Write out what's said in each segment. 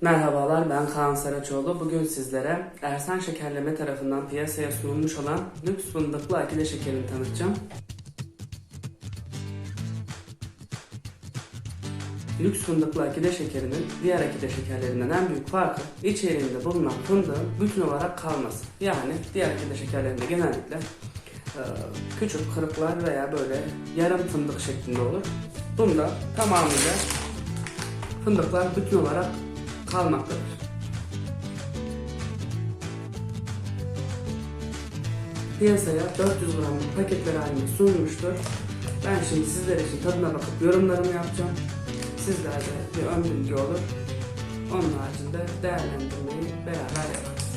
Merhabalar ben Kaan Saraçoğlu. Bugün sizlere Ersan Şekerleme tarafından piyasaya sunulmuş olan lüks fındıklı akide şekerini tanıtacağım. Lüks fındıklı akide şekerinin diğer akide şekerlerinden en büyük farkı içeriğinde bulunan fındığın bütün olarak kalması. Yani diğer akide şekerlerinde genellikle e, küçük kırıklar veya böyle yarım fındık şeklinde olur. Bunda tamamıyla fındıklar bütün olarak kalmaktadır. Piyasaya 400 gramlık paketler halinde sunulmuştur. Ben şimdi sizler için tadına bakıp yorumlarımı yapacağım. Sizler de bir ön bilgi olur. Onun haricinde değerlendirmeyi beraber yaparız.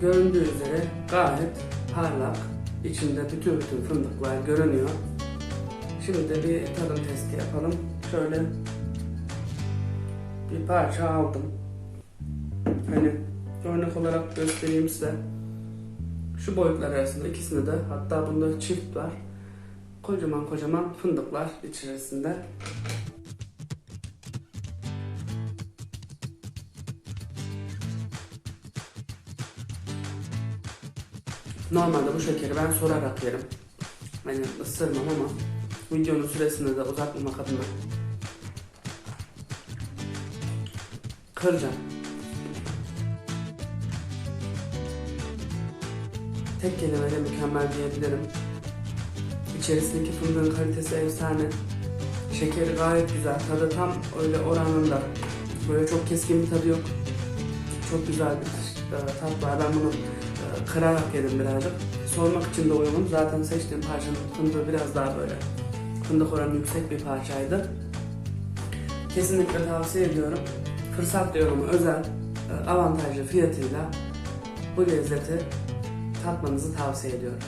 Göründüğü üzere gayet parlak. İçinde bütün bütün fındıklar görünüyor. Şimdi de bir tadım testi yapalım. Şöyle bir parça aldım. Hani örnek olarak göstereyim size. Şu boyutlar arasında ikisinde de hatta bunda çift var. Kocaman kocaman fındıklar içerisinde. Normalde bu şekeri ben sorarak yerim. Hani ısırmam ama videonun süresini de uzatmamak adına kıracağım. Tek kelimeyle mükemmel diyebilirim. İçerisindeki fındığın kalitesi efsane. Şekeri gayet güzel. Tadı tam öyle oranında. Böyle çok keskin bir tadı yok. Çok güzel bir e, tat var. Ben bunu e, kırarak yedim birazcık. Sormak için de uygun. Zaten seçtiğim parçanın fındığı biraz daha böyle fındık oranı yüksek bir parçaydı. Kesinlikle tavsiye ediyorum. Fırsat diyorum özel, e, avantajlı fiyatıyla bu lezzeti tatmanızı tavsiye ediyorum.